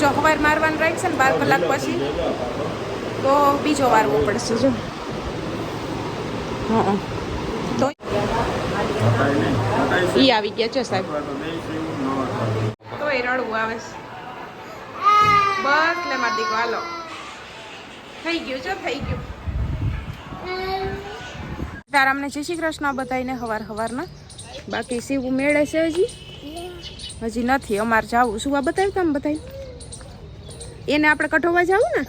જો હવાર મારવાનું રાખશે ને બાર કલાક પછી, તો બીજો વારવો પડશે જો. હા તો ઈ આવી ગયા છે સાહેબ. તો એ રડવું આવે છે. બસ લે મારી દીકરો, હાલો. થઈ ગયું જો, થઈ ગયું. તારામને જય શ્રી કૃષ્ણ બતાવીને હવાર હવારના. બાકી શિવ મેળે છે હજી. હજી નથી, અમારે જવું શું આ બતાવ્યું તમે બતાવ્યું એને આપણે કઢોવા જવું ને,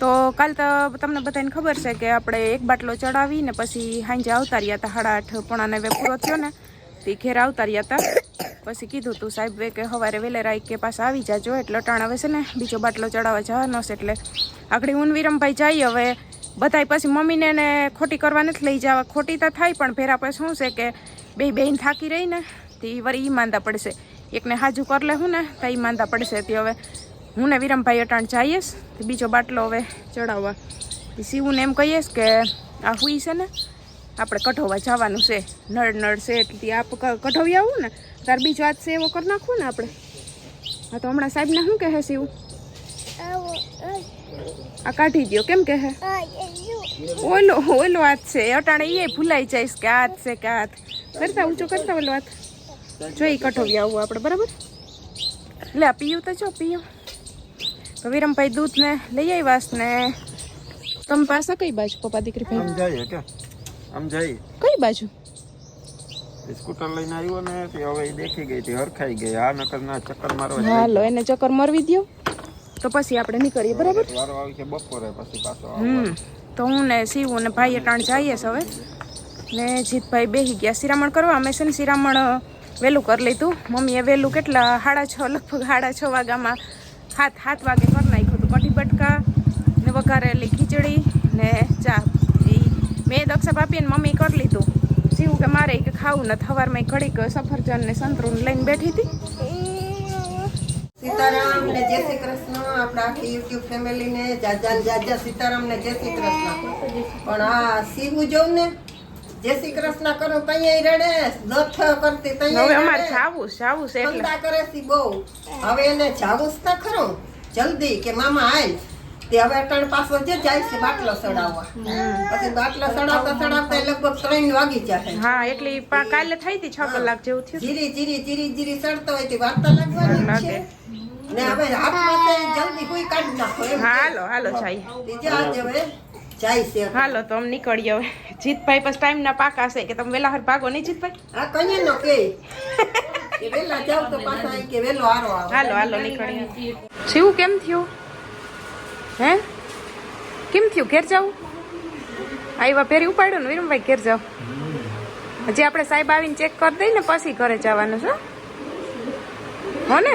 તો કાલ તો તમને બધાને ખબર છે કે આપણે એક બાટલો ચડાવીને પછી સાંજે આવતા રહ્યા હતા સાડા આઠ, પોણા નવે થયો ને, તે ઘેર આવતા રહ્યા હતા. પછી કીધું તું સાહેબ કે સવારે વહેલેરા કે પાછા આવી જાજો, એટલે અટાણ આવે છે ને, બીજો બાટલો ચડાવવા જવાનો છે, એટલે આગળ હું ને વિરમભાઈ જાય હવે બધાય પછી મમ્મીને એને ખોટી કરવા નથી લઈ જવા, ખોટી તો થાય, પણ ભેરા પછી શું છે કે બે બેન થાકી રહી ને તે વળી ઈ માંદા પડશે. એકને હાજુ કર લે હું ને, તો ઈ માંદા પડશે, તે હવે હું ને વિરમભાઈ અટાણ જઈશ બીજો બાટલો હવે ચડાવવા. શિવને એમ કહીશ કે આ હુઈ છે ને, આપણે કઠોવા જવાનું છે. નળ નળ છે એટલે આપ કઠોવી આવું ને, તાર બીજો હાથ છે એવો કરી નાખવું ને આપણે. હા તો હમણાં સાહેબને શું કહે શિવ? આ કાઢી દો કેમ કહે? ઓલો ઓલો હાથ છે અટાણે એ ભૂલાઈ જઈશ કે હાથ છે કે હાથ. કરતા ઊંચો, કરતા ઓલો હાથ. જોઈ કઠોવી આવું આપણે, બરાબર? લે પીયું તો જો, પીયું. તો વિરમભાઈ દૂધ ને લઈ આવ્યાસ ને તમે પાસે કઈ બાજુ? પપ્પા દીકરી ભાઈ? જઈએ કે? જઈએ કઈ બાજુ? સ્કૂટર લઈને આવ્યો ને તે હવે દેખી ગઈ હતી હરખાઈ ગઈ. આ નકર ના ચક્કર મારવા. હાલો એને ચક્કર મરવી દો તો પછી આપણે નીકળીએ બરાબર? વારો આવી છે બપોરે પછી પાછો હમ તો હું ને શિવ ને ભાઈ ત્રણ જઈએ હવે. ને જીતભાઈ બેસી ગયા. શિરામણ કરવા અમે છે ને શિરામણ વહેલું કરી લીધું. મમ્મીએ વહેલું કેટલા સાડા છ લગભગ સાડા છ વાગ્યામાં હાથ હાથ વાગે કરી નાખ્યું હતું. કઢી બટકા ને વઘારેલી ખીચડી ને ચા. એ મેં દક્ષા ભાભી અને મમ્મી કરી લીધું. શિવ કે મારે કે ખાવું નથી સવારમાં ઘડીક સફરજન ને સંતરું લઈને બેઠી હતી. સીતારામ ને જય શ્રી કૃષ્ણ. આપણા આખી યુટ્યુબ ફેમિલી ને જાજા જાજા સીતારામ ને જય શ્રી કૃષ્ણ. પણ આ સીવું જોઉં ને જય શ્રી કૃષ્ણ કરું તૈયાર રડે. નથ કરતી હવે અમાર જાવું જાવું છે એટલે. કરે છે બહુ. હવે એને જાવું જ ના ખરું. જલ્દી કે મામા આય તે હવે અટાણ પાછો જે જાય છે બાટલો સડાવવા. પછી બાટલો સડાવતા સડાવતા લગભગ ત્રણ વાગી જાય હા એટલે કાલે થઈ હતી છ કલાક જેવું થયું. ધીરી જીરી જીરી જીરી સડતો હોય તે વાર્તા લાગવાની લાગે. છે. ને હવે હાથમાં જલ્દી કોઈ કાઢી નાખો હાલો હાલો જાય બીજા આજે હવે હાલો તો અમે નીકળીએ હવે. જીતભાઈ પછી ટાઈમ ના પાકા છે કે તમે વેલા હર ભાગો નહીં જીતભાઈ? આ કઈ નો કે. કે વેલા જાવ તો પાછા કે વેલો હારો આવે. હાલો હાલો નીકળીએ. શિવ કેમ થયું? હે? કેમ થયું? ઘેર જાવ આવ્યા ફેરી ઉપાડ્યો ને વિરમભાઈ ઘેર જાવ હજી આપણે સાહેબ આવીને ચેક કરી દઈએ ને પછી ઘરે જવાનું છે. હો ને?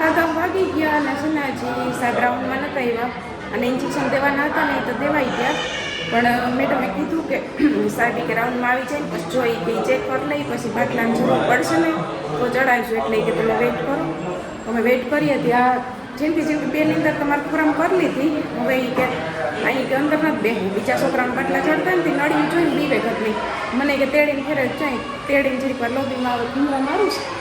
ગામ વાગી ગયા અને છે ને હજી સાહેબ રાઉન્ડમાં નહોતા આવ્યા. અને ઇન્જેક્શન દેવાના હતા ને તો દેવાઈ ગયા. પણ મેડમે કીધું કે સાહેબ કે રાઉન્ડમાં આવી જાય પછી જોઈ કે ચેક કરી લઈ પછી બાટલાની જરૂર પડશે ને, તો ચડાવીશું એટલે કે તમે વેઇટ કરો. અમે વેઇટ કરીએ ત્યાં જેમથી જેમથી બેની અંદર તમારે ખોરામ કરી લીધી. હવે એ કે, અહીં કે અંદર નથી બેહવું બીજા છોકરાને બાટલા ચડતા ને નળી જોઈને દીવે ઘરની. મને કે તેડીને ફેરે જાય. તેડીને જરીક વાર લોબીમાં આવે ઘૂમરા મારું છે.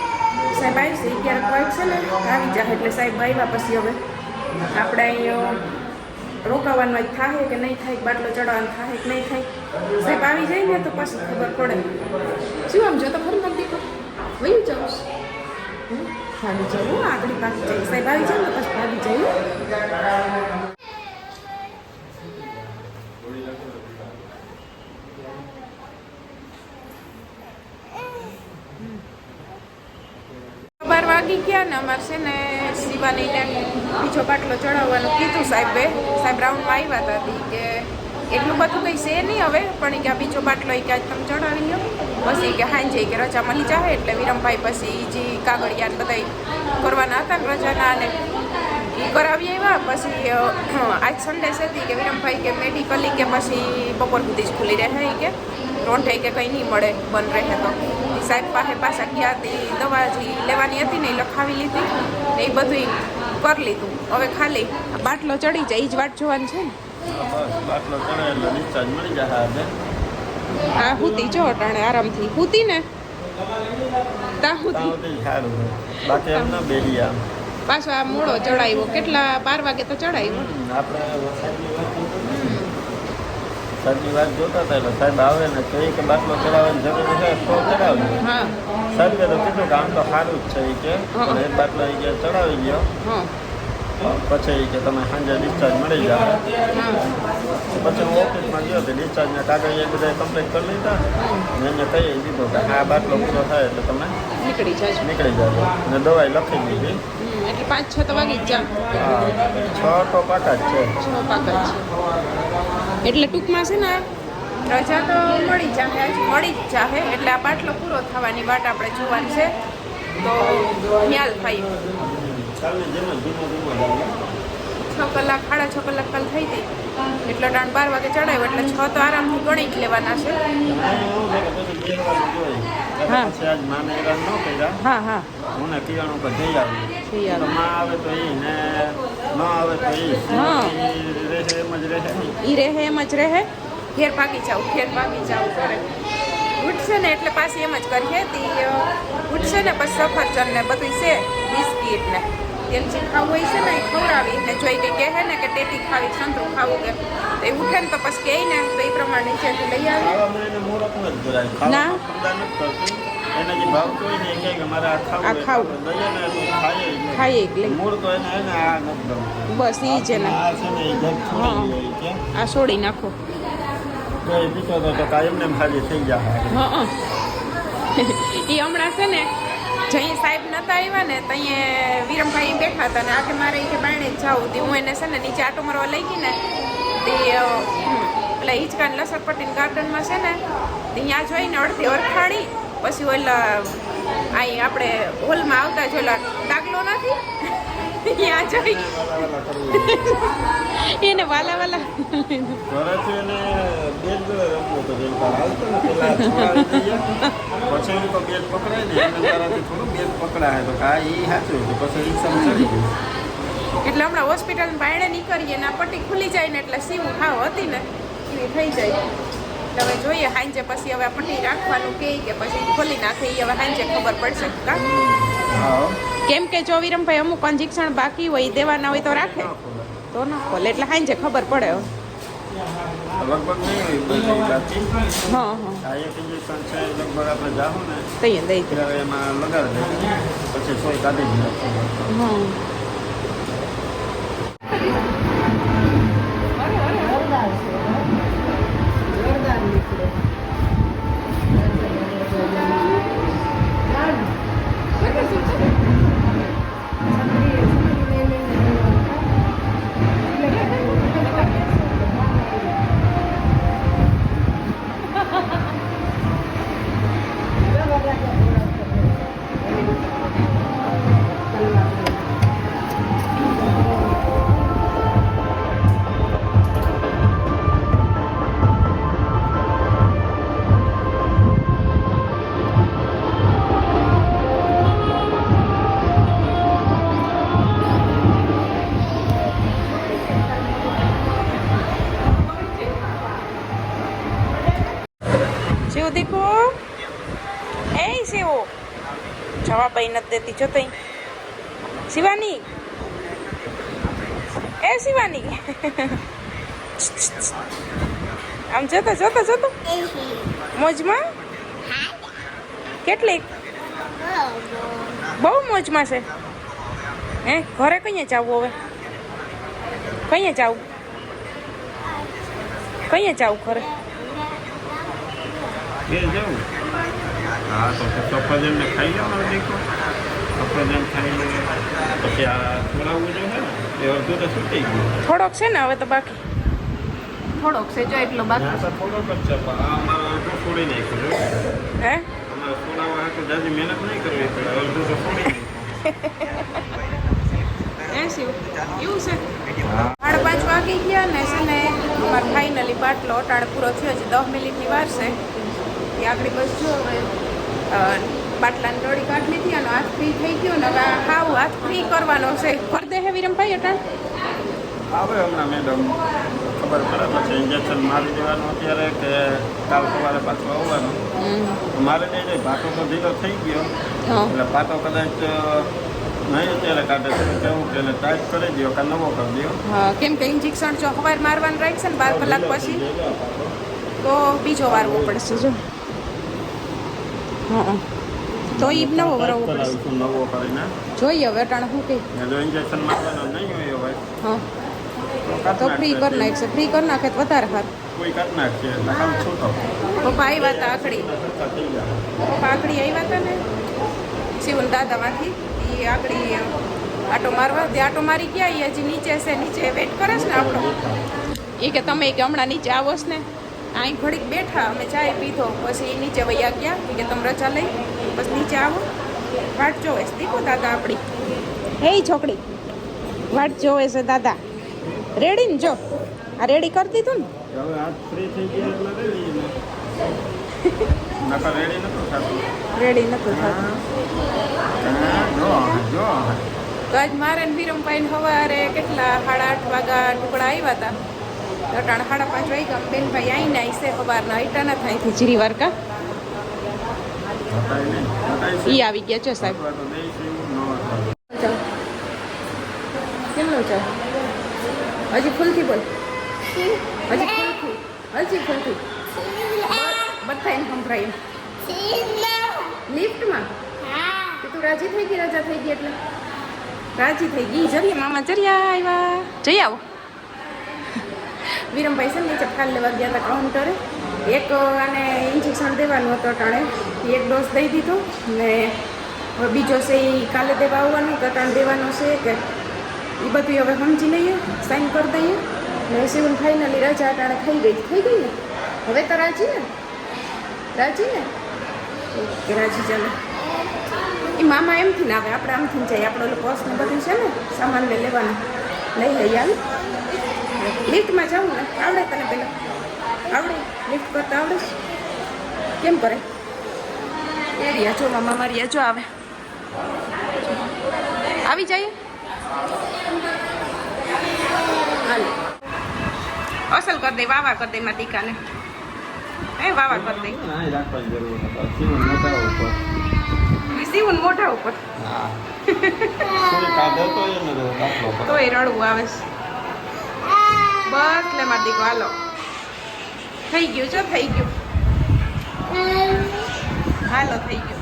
સાહેબ આવી છે ક્યારેક વાઈફ છે ને, આવી જાય એટલે સાહેબ આવ્યા પછી હવે આપણે અહીંયા રોકાવાનું થાય કે નહીં થાય, બાટલો ચડાવવાનું થાય કે નહીં થાય. સાહેબ આવી જાય ને તો પછી ખબર પડે. શું આમ જો તો ખરું નથી દીકરો? વયું જાઉં ભાગી જવું આગળ પાસે જાય સાહેબ આવી જાય ને, પછી ભાગી જવું ને અમારે છે ને શિવાનીને બીજો બાટલો ચડાવવાનું કીધું સાહેબે સાહેબ રાઉન્ડમાં આવ્યા હતા હતી કે એટલું બધું કંઈ છે નહીં હવે, પણ કે આ બીજો બાટલો એ કે તમે ચડાવી લો પછી કે હાંજે કે રજા મળી જાય એટલે વિરમભાઈ પછી જે કાગળિયા ને બધા કરવાના હતા ને રજાના અને એ કરાવી આવ્યા પછી આજ સન્ડે છે તી કે વિરમભાઈ કે મેડિકલી કે પછી બપોર સુધી જ ખુલ્લી રહે કે. રોંઠે કે કંઈ નહીં મળે બંધ રહે તો. સાહેબ પાસે પાછા ગયા તે દવા જે લેવાની હતી ને એ લખાવી લીધી ને એ બધું કરી લીધું. હવે ખાલી આ બાટલો ચડી જાય એ જ વાટ જોવાની છે ને. મળી હા હુતી જો અટાણે આરામથી. હુતી ને? તા. બાકી એમ ના બેરી પાછો આ મોડો ચડાવ્યો. કેટલા બાર વાગે તો ચડાવ્યો? આપણે વરસાદની વાત જોતા હતા એટલે સાહેબ આવે ને તો એક બાટલો ચડાવવાની જરૂર છે તો ચડાવજો. સાહેબે તો કીધું કે આમ તો સારું જ છે એ કે. પણ એક બાટલો એ કે ચડાવી ગયો. પછી કે તમે સાંજે ડિસ્ચાર્જ મળી જાવ પછી હું ઓફિસમાં ગયો તો ડિસ્ચાર્જના કાગળ એ બધા કમ્પ્લીટ કરી લીધા. ને એને કહી દીધું કે આ બાટલો પૂરો થાય એટલે તમે નીકળી જાય નીકળી જાજો. ને દવાઈ લખી દીધી. એટલે પાંચ છ તો વાગી જ છ તો પાકા જ છે. છ પાકા જ છે. એટલે ટૂંકમાં છે ને રજા તો મળી જાહે મળી જ જાહે. એટલે આ બાટલો પૂરો થવાની વાટ આપણે જોવાની છે. તો ન્યાલ થાય. છ કલાક, સાડા છ કલાક કાલ થઈ ગઈ. એટલે ટાણ બાર વાગે ચડાવ્યો એટલે છ તો આરામથી ગણી જ લેવાના છે. હા. પછી આજ માને હેરાન ન કર્યા હા હા હું ને કિરણ ઉપર જઈ આવી જઈ આવી. માં આવે તો એ ને ન આવે તો હા. એમ જ રહે. ઈ રહે એમ જ રહે ઘેર ભાગી જાવ ફેર ભાગી જાવ કરે ઉઠશે ને એટલે પાછી એમ જ કરીએ તી ઉઠશે ને પછી સફરજન ને બધું છે બિસ્કીટ ને જે ખાવું હોય છે ને એ ખવડાવી ને જોઈ કે કહે ને કે ટેટી ખાવી સંતરું ખાવું કે તો એ ઉઠે ને તો પછી કહે ને તો એ પ્રમાણે છે લઈ આવે. એને. ના. એને જે ભાવ હોય ને એ કહે કે મારે આ ખાવું આ ખાવું. આપણે દઈએ ને તો ખાઈએ લઈ મૂળ તો એને એને આ નથી બસ એ છે ને આ છે ને એ જગ છોડી આ છોડી નાખો. તો એ પીતો તો કાંઈ એમને ખાલી થઈ જાય હા એ હમણાં છે ને જઈ સાહેબ નતા આવ્યા ને ત્યાં વિરમભાઈ બેઠા હતા ને આખે મારે કે બાયણે જ જાવું તે હું એને છે ને નીચે આટો મારવા લઈ ગઈ ને તે એટલે હિંચકાન લસરપટ્ટીના ગાર્ડનમાં છે ને ત્યાં જોઈને અડધી અડખાડી પછી ઓલા અહીં આપણે હોલમાં આવતા જ ઓલા ડાગલો નથી એને વાલા વાલા. પછી તો બેગ પકડાય ને તારાથી થોડું બેટ પકડાય. તો હા એ સાચું પછી રિક્ષા સમજાવી એટલે હમણાં હોસ્પિટલ બાયણે નીકળીએ ને આ પટ્ટી ખુલી જાય ને એટલે સીવું હાવ હતી ને એવી થઈ જાય. હવે જોઈએ હાંજે પછી હવે આ પટ્ટી રાખવાનું કે કે પછી ખોલી નાખે એ હવે હાંજે ખબર પડશે કા? કેમ કે જો વિરમભાઈ અમુક અંજીક્ષણ બાકી હોય દેવાના હોય તો રાખે. તો ન ખોલે એટલે હાંજે ખબર પડે. લગભગ અહીં નથી દેતી. જો તઈ. શિવાની. એ શિવાની. આમ જોતો જોતો જોતો. મોજમાં? કેટલીક બહુ મોજમાં છે. હે, ઘરે કઈએ જવું હવે? કઈએ જવું? કઈએ જવું ઘરે? હા તો સફરજન ને ખાઈ લેવાનો દીકરો સફરજન ખાઈને પછી આ થોડાવું જો છે ને એ અડધું તો છૂટી ગયું થોડોક છે ને હવે તો બાકી થોડોક છે જો એટલો બાકી ના તો થોડોક જ છે પણ આ અમારે અડધું છોડી નાખ્યું જો હે અમારે છોડાવવા હાટુ જાજી મહેનત નહીં કરવી પડે અડધું તો છોડી નાખ્યું હે શિવ એવું છે હા સાડા પાંચ વાગી ગયા ને છે ને અમારે ફાઇનલી બાટલો અટાણે પૂરો થયો છે દસ મિનિટની વાર છે એ આગળ બસ જો હવે અ, બાટલાની ડોળી કાઢી લીધી અને હાથ ફ્રી થઈ ગયો ને હવે હાવ હાથ ફ્રી કરવાનો છે. કરી દે હે વિરમભાઈ અટાણ? આવે હમણાં મેડમ ખબર પડે પછી ઇન્જેક્શન મારી દેવાનું અત્યારે કે કાલ સવારે પાછું આવવાનું. મારે નહીં નહીં પાટો તો ઢીલો થઈ ગયો. એટલે પાટો કદાચ નહીં અત્યારે કાઢે તો કેવું કે એને ટાઈટ કરી દો કે નવો કરી દો હા કેમ કે ઇન્જેક્શન જો સવાર મારવાનું રાખશે ને બાર કલાક પછી તો બીજો વારવો પડશે જો. તો એ નવો વરવો પડશે નવો કરીને. જોઈએ હવે અટાણે શું કે. જો ઇન્જેક્શન મારવાનું નહીં હોય હવે. હા. તો ફ્રી કર નાખશે. ફ્રી કર નાખે તો વધારે હાથ કોઈ કર નાખશે એટલે કામ છૂટો પપ્પા આવ્યા હતા આખડી. પપ્પા આખડી આવ્યા હતા ને. શિવન દાદામાંથી. એ આખડી આટો મારવા. તે આટો મારી ગયા હજી નીચે છે. નીચે વેટ કરે છે ને આપણો. એ કે તમે કે હમણાં નીચે આવો ને. અહીં ઘડીક બેઠા અમે ચાય પીધો પછી નીચે વૈયા ગયા કે તમે રજા લઈ બસ નીચે આવો. વાટ જોવે છે. દીપો દાદા આપણી. હે છોકરી વાટ જોવે છે દાદા. રેડી ને જો. આ રેડી કરી દીધું ને? હવે હાથ ફ્રી થઈ ગયા એટલે રેડી નતો થતું. તો આજ મારે ને વિરમભાઈ ને સવારે કેટલા સાડા આઠ વાગ્યા ટુકડા આવ્યા હતા અટાણ સાડા પાંચ વાગ્યા બેનભાઈ આવીને આવી સવારના અઈટાના થાય જીરી વારકા? છે ઈ આવી ગયા છે સાહેબ. તો કેમનું ચાલ હજી ફૂલથી બોલ. હજી ફૂલથી હજી ફૂલથી. બધા એને સંભળાયું લિફ્ટમાં? કે તું રાજી થઈ ગઈ? રજા થઈ ગઈ એટલે? રાજી થઈ ગઈ. જરીએ મામા જરિયા આવ્યા. જઈ આવો. વિરમભાઈ છે ને, નીચે ફાલ લેવા ગયા હતા કાઉન્ટરે. એક આને ઇન્જેક્શન દેવાનું હતું અટાણે. એક ડોઝ દઈ દીધો. ને હવે બીજો છે એ કાલે દેવા આવવાનું, તો અટાણે દેવાનો છે કે એ બધું હવે સમજી લઈએ સાઇન કરી દઈએ. ને સિવન ફાઇનલી રજા અટાણે થઈ ગઈ. થઈ ગઈ ને? હવે તો રાજી ને? રાજી ને? ઓકે, રાજી, ચાલો. એ મામા એમથી ના આવે, આપણે આમથી જાય આપણે ઓલું પર્સ ને બધું છે ને, સામાન લઈ લેવાનું. લઈ લઈ આવી લિફ્ટમાં જવું ને આવડે તને પહેલાં આવડે? લિફ્ટ કરતા આવડે કેમ કરે? એ રહ્યા જો મામા મારી જો આવે. આવી જાય? હાલ. અસલ કરી દે વાવા કરી દે મારા દીકાને. એ વાવા કરી દે. અહીં રાખવાની જરૂર નથી જીવન નતા ઉપર સીવું ને મોઢા ઉપર તો. તોય રડવું આવે છે. બસ લે મારા દીકો હાલો. થઈ ગયું જો થઈ ગયું. હાલો થઈ ગયું.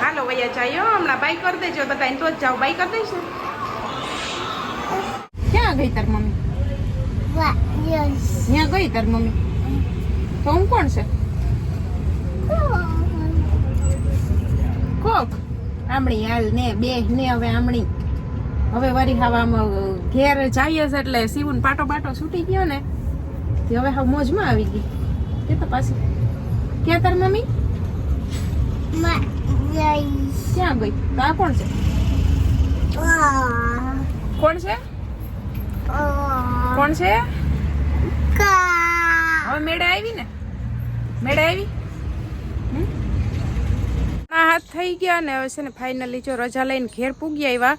હાલો વૈયા ચાયો હમણાં બાઈ કરી દેજો બધા તો જ જાઓ બાઈ કરી દઈશ. ને ક્યાં ગઈ તાર મમ્મી? ત્યાં ગઈ તાર મમ્મી? તો હું કોણ છે? કોક. આમણી હાલ ને બે ને હવે આમણી હવે વરી ખાવામાં ઘેર જઈએ છે એટલે સીવું પાટો પાટો છૂટી ગયો ને હવે હવે મોજમાં આવી ગઈ. કે તો પાછી. ક્યાં તાર મમ્મી? ક્યાં ગઈ? તો આ કોણ છે? કોણ છે? કોણ છે? હવે મેળે આવી ને? મેળે આવી? હાથ થઈ ગયા ને હવે છે ને ફાઇનલી જો રજા લઈને ઘેર પૂગી આવ્યા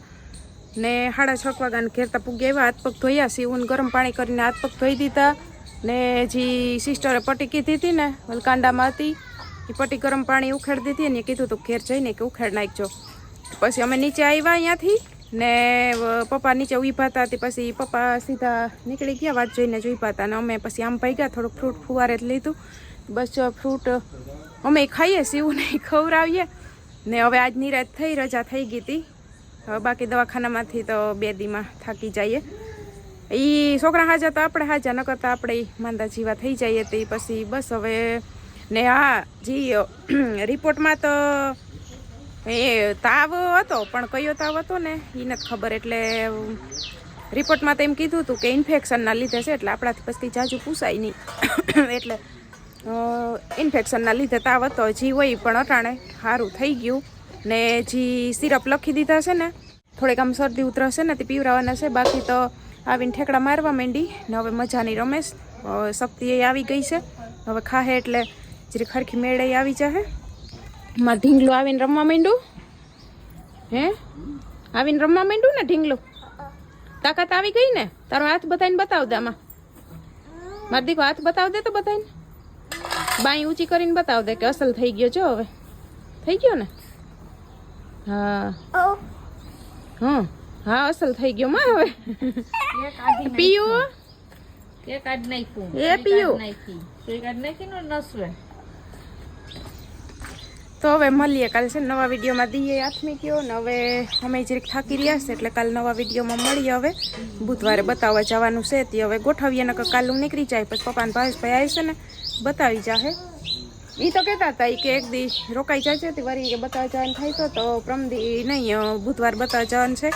ને સાડા છ વાગ્યાને ઘેરતા પૂગી આવ્યા, હાથ પગ ધોયા સીવું ગરમ પાણી કરીને હાથ પગ ધોઈ દીધા ને જે સિસ્ટરે પટ્ટી કીધી હતી ને વલકાંડામાં હતી, એ પટ્ટી ગરમ પાણી ઉખેડી દીધી અને કીધું તું ઘેર જઈને કે ઉખેડ નાખજો. પછી અમે નીચે આવ્યા અહીંયાથી ને પપ્પા નીચે ઊભા હતા પછી પપ્પા સીધા નીકળી ગયા, વાત જોઈને જ ઊભા હતા અને અમે પછી આમ ભાગ્યા, થોડુંક ફ્રૂટ ફુવારે જ લીધું. બસ ફ્રૂટ અમે ખાઈએ સીવું નહીં, ખવડાવીએ. ને હવે આજ રાત થઈ, રજા થઈ ગઈ હતી. હવે બાકી દવાખાનામાંથી તો બે દીમાં થાકી જઈએ. એ છોકરા હાજા તો આપણે હાજા ન કરતા આપણે માંદા જીવા થઈ જઈએ તે પછી બસ હવે ને હા જી રિપોર્ટમાં તો એ તાવ હતો, પણ કયો તાવ હતો ને એ નથી ખબર. એટલે રિપોર્ટમાં તો એમ કીધું હતું કે ઇન્ફેક્શનના લીધે છે, એટલે આપણાથી પછી જાજુ પૂછાય નહીં. એટલે ઇન્ફેક્શનના લીધે તાવ હતો જી હોય પણ અટાણે સારું થઈ ગયું. ને જી સિરપ લખી દીધા છે ને, થોડીક આમ શરદી ઉતરશે ને તે પીવરાવાના છે, બાકી તો આવીને ઠેકડા મારવા માંડી. ને હવે મજાની રમેશ શક્તિ એ આવી ગઈ છે. હવે ખાહે એટલે જે ખરખી મેળે આવી જશે માં ઢીંગલું આવીને રમવા માંડ્યું. હે? આવીને રમવા માંડ્યું ને ઢીંગલું? તાકાત આવી ગઈ ને? તારો હાથ બતાવીને બતાવ દે આમાં. મારો દીકરો હાથ બતાવ દે તો બતાવીને બાઈ ઊંચી કરીને બતાવ દે કે અસલ થઈ ગયો જો હવે. થઈ ગયો ને? હા. હા હા અસલ થઈ ગયો માં હવે. પીયું એ કાઢ નાખ્યું. એ પીયું નાખી કાઢ નાખી નસવે. તો હવે મળીએ. કાલે છે નવા વિડીયોમાં દઈએ આથમી ગયો ને હવે અમે જરીક થાકી રહ્યા છે એટલે કાલે નવા વિડીયોમાં મળીએ હવે. બુધવારે બતાવવા જવાનું છે તે હવે ગોઠવીએ ને કાલે હું નીકળી જાય, પછી પપ્પાને ભાવેશભાઈ આવે છે ને બતાવી જાહે. એ તો કહેતા હતા કે એક દી રોકાઈ જાય છે વળી કે બતાવવા જવાનું થાય તો તો પ્રમદી નહીં બુધવાર બતાવવા જવાનું છે.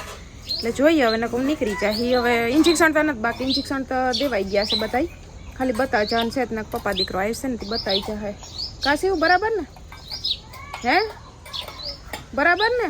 એટલે જોઈએ હવે, નકર હું નીકળી જાય. હવે ઇન્જેક્શન તો નથી બાકી ઇન્જેક્શન તો દેવાઈ ગયા છે બતાવી ખાલી બતાવવા જવાનું છે તો પપ્પા દીકરો આવશે ને તે બતાવી જાય કાશી એવું બરાબર ને? હે? બરાબર ને?